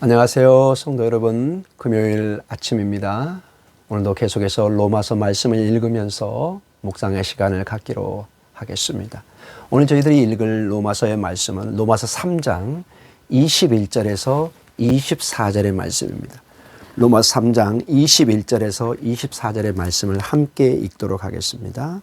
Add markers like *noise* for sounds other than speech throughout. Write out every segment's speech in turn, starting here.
안녕하세요, 성도 여러분. 금요일 아침입니다. 오늘도 계속해서 로마서 말씀을 읽으면서 묵상의 시간을 갖기로 하겠습니다. 오늘 저희들이 읽을 로마서의 말씀은 로마서 3장 21절에서 24절의 말씀입니다. 로마서 3장 21절에서 24절의 말씀을 함께 읽도록 하겠습니다.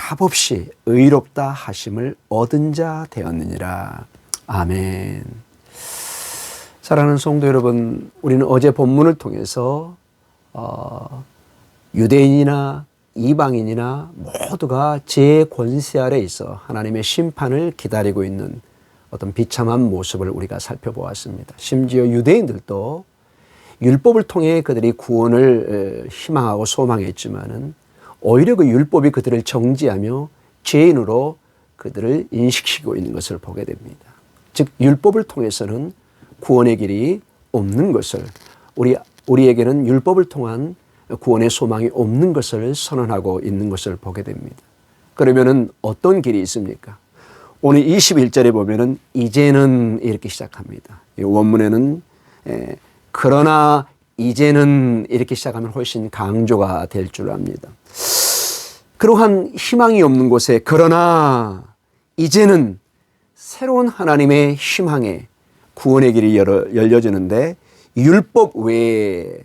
값없이 의롭다 하심을 얻은 자 되었느니라. 아멘. 사랑하는 성도 여러분, 우리는 어제 본문을 통해서 어, 유대인이나 이방인이나 모두가 제 권세 아래 있어 하나님의 심판을 기다리고 있는 어떤 비참한 모습을 우리가 살펴보았습니다. 심지어 유대인들도 율법을 통해 그들이 구원을 희망하고 소망했지만은 오히려 그 율법이 그들을 정지하며 죄인으로 그들을 인식시키고 있는 것을 보게 됩니다. 즉 율법을 통해서는 구원의 길이 없는 것을 우리 우리에게는 율법을 통한 구원의 소망이 없는 것을 선언하고 있는 것을 보게 됩니다. 그러면은 어떤 길이 있습니까? 오늘 21절에 보면은 이제는 이렇게 시작합니다. 원문에는 에, 그러나 이제는 이렇게 시작하면 훨씬 강조가 될 줄 압니다. 그러한 희망이 없는 곳에 그러나 이제는 새로운 하나님의 희망의 구원의 길이 열어, 열려지는데 율법 외에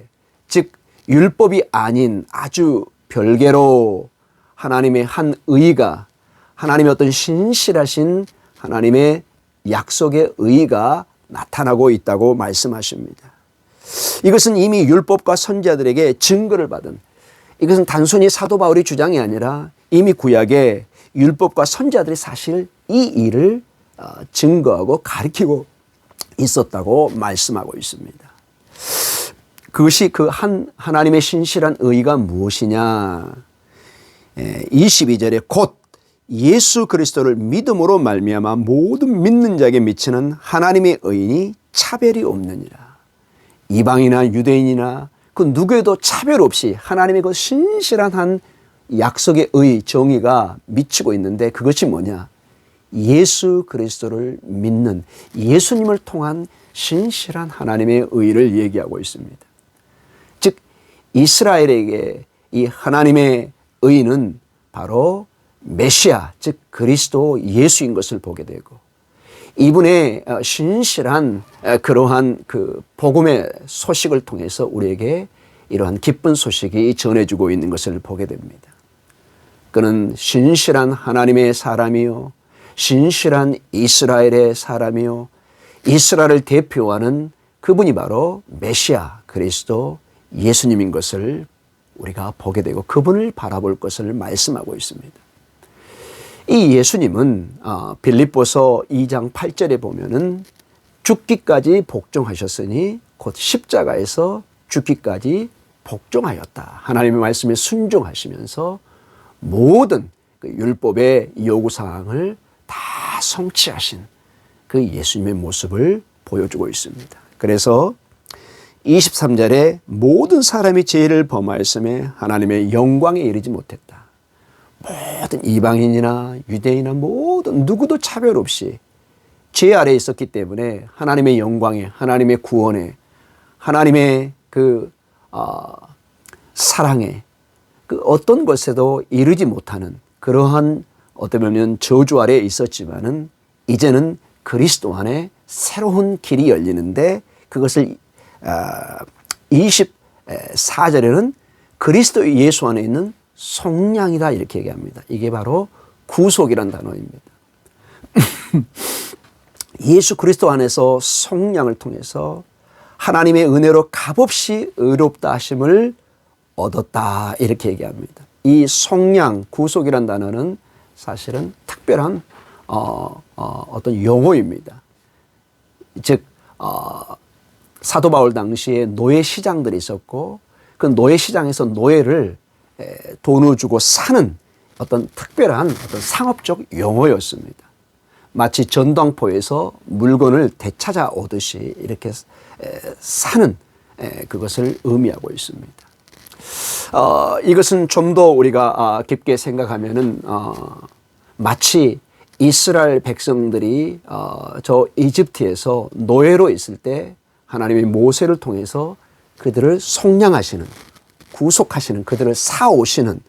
즉 율법이 아닌 아주 별개로 하나님의 한 의가 하나님의 어떤 신실하신 하나님의 약속의 의가 나타나고 있다고 말씀하십니다. 이것은 이미 율법과 선지자들에게 증거를 받은 이것은 단순히 사도 바울의 주장이 아니라 이미 구약에 율법과 선지자들이 사실 이 일을 어, 증거하고 가리키고 있었다고 말씀하고 있습니다. 그것이 그 한 하나님의 신실한 의가 무엇이냐? 22절에 곧 예수 그리스도를 믿음으로 말미암아 모든 믿는 자에게 미치는 하나님의 의인이 차별이 없느니라. 이방이나 유대인이나 그 누구에도 차별 없이 하나님의 그 신실한 한 약속의 의, 정의가 미치고 있는데 그것이 뭐냐? 예수 그리스도를 믿는 예수님을 통한 신실한 하나님의 의를 얘기하고 있습니다. 즉, 이스라엘에게 이 하나님의 의는 바로 메시아, 즉 그리스도 예수인 것을 보게 되고 이분의 어, 신실한 어, 그러한 그 복음의 소식을 통해서 우리에게 이러한 기쁜 소식이 전해주고 있는 것을 보게 됩니다. 그는 신실한 하나님의 사람이요, 신실한 이스라엘의 사람이요, 이스라엘을 대표하는 그분이 바로 메시아 그리스도 예수님인 것을 우리가 보게 되고 그분을 바라볼 것을 말씀하고 있습니다. 이 예수님은 어, 빌립보서 2장 8절에 보면은 죽기까지 복종하셨으니 곧 십자가에서 죽기까지 복종하였다. 하나님의 말씀에 순종하시면서 모든 그 율법의 요구 사항을 다 성취하신 그 예수님의 모습을 보여주고 있습니다. 그래서 23절에 모든 사람이 죄를 범하였음에 하나님의 영광에 이르지 못했다. 모든 이방인이나 유대인이나 모든 누구도 차별 없이 죄 아래에 있었기 때문에 하나님의 영광에 하나님의 구원에 하나님의 그 어, 사랑에 그 어떤 것에도 이르지 못하는 그러한 어떻게 보면 저주 아래에 있었지만은 이제는 그리스도 안에 새로운 길이 열리는데 그것을 24절에는 그리스도 예수 안에 있는 속량이다 이렇게 얘기합니다. 이게 바로 구속이란 단어입니다. *laughs* 예수 그리스도 안에서 속량을 통해서 하나님의 은혜로 값없이 의롭다 하심을 얻었다 이렇게 얘기합니다. 이 속량 구속이란 단어는 사실은 특별한 어, 어, 어떤 용어입니다. 즉 어, 사도 바울 당시에 노예 시장들이 있었고 그 노예 시장에서 노예를 에, 돈을 주고 사는 어떤 특별한 어떤 상업적 용어였습니다. 마치 전당포에서 물건을 되찾아 오듯이 이렇게 에, 사는 에, 그것을 의미하고 있습니다. 어, 이것은 좀 더 우리가 아, 깊게 생각하면은 어, 마치 이스라엘 백성들이 어, 저 이집트에서 노예로 있을 때 하나님이 모세를 통해서 그들을 속량하시는 구속하시는 그들을 사오시는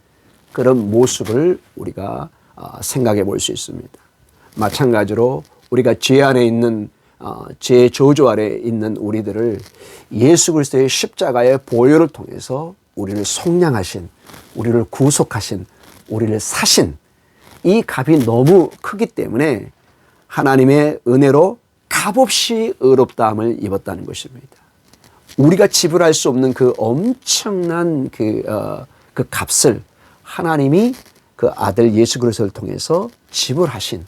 그런 모습을 우리가 어, 생각해 볼 수 있습니다. 마찬가지로 우리가 죄 안에 있는 어, 죄 저주 아래 있는 우리들을 예수 그리스도의 십자가의 보혈을 통해서 우리를 속량하신, 우리를 구속하신, 우리를 사신 이 값이 너무 크기 때문에 하나님의 은혜로 값없이 의롭다함을 입었다는 것입니다. 우리가 지불할 수 없는 그 엄청난 그, 어, 그 값을 하나님이 그 아들 예수 그리스도를 통해서 지불하신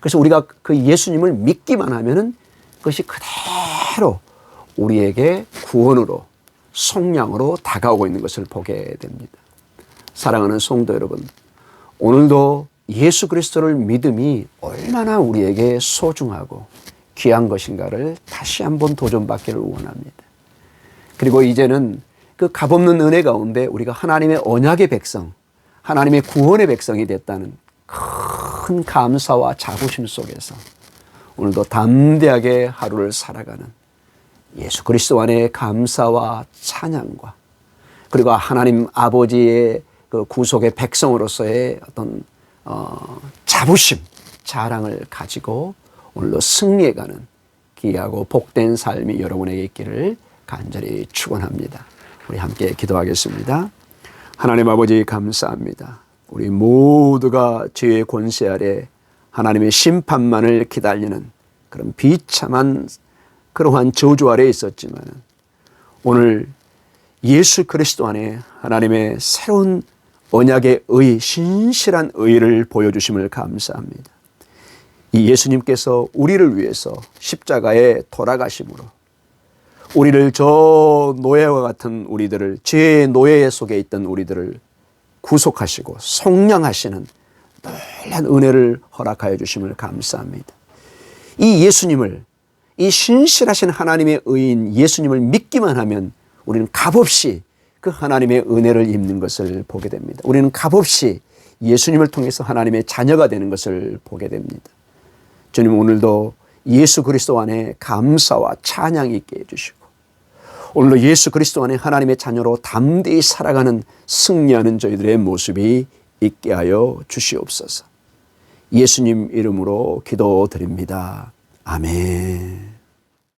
그래서 우리가 그 예수님을 믿기만 하면은 그것이 그대로 우리에게 구원으로 속량으로 다가오고 있는 것을 보게 됩니다. 사랑하는 성도 여러분, 오늘도 예수 그리스도를 믿음이 얼마나 우리에게 소중하고 귀한 것인가를 다시 한번 도전받기를 원합니다. 그리고 이제는 그 값없는 은혜 가운데 우리가 하나님의 언약의 백성, 하나님의 구원의 백성이 됐다는 큰 감사와 자부심 속에서 오늘도 담대하게 하루를 살아가는 예수 그리스도 안에 감사와 찬양과 그리고 하나님 아버지의 그 구속의 백성으로서의 어떤 어, 자부심, 자랑을 가지고 오늘도 승리해가는 귀하고 복된 삶이 여러분에게 있기를 간절히 축원합니다. 우리 함께 기도하겠습니다. 하나님 아버지 감사합니다. 우리 모두가 죄의 권세 아래 하나님의 심판만을 기다리는 그런 비참한 그러한 저주 아래 있었지만 오늘 예수 그리스도 안에 하나님의 새로운 언약의 의, 신실한 의를 보여주심을 감사합니다. 이 예수님께서 우리를 위해서 십자가에 돌아가심으로 우리를 저 노예와 같은 우리들을 죄의 노예 속에 있던 우리들을 구속하시고 속량하시는 놀란 은혜를 허락하여 주심을 감사합니다. 이 예수님을 이 신실하신 하나님의 의인 예수님을 믿기만 하면 우리는 값없이 그 하나님의 은혜를 입는 것을 보게 됩니다. 우리는 값없이 예수님을 통해서 하나님의 자녀가 되는 것을 보게 됩니다. 주님 오늘도 예수 그리스도 안에 감사와 찬양이 있게 해주시고 오늘도 예수 그리스도 안에 하나님의 자녀로 담대히 살아가는 승리하는 저희들의 모습이 있게 하여 주시옵소서. 예수님 이름으로 기도드립니다. 아멘.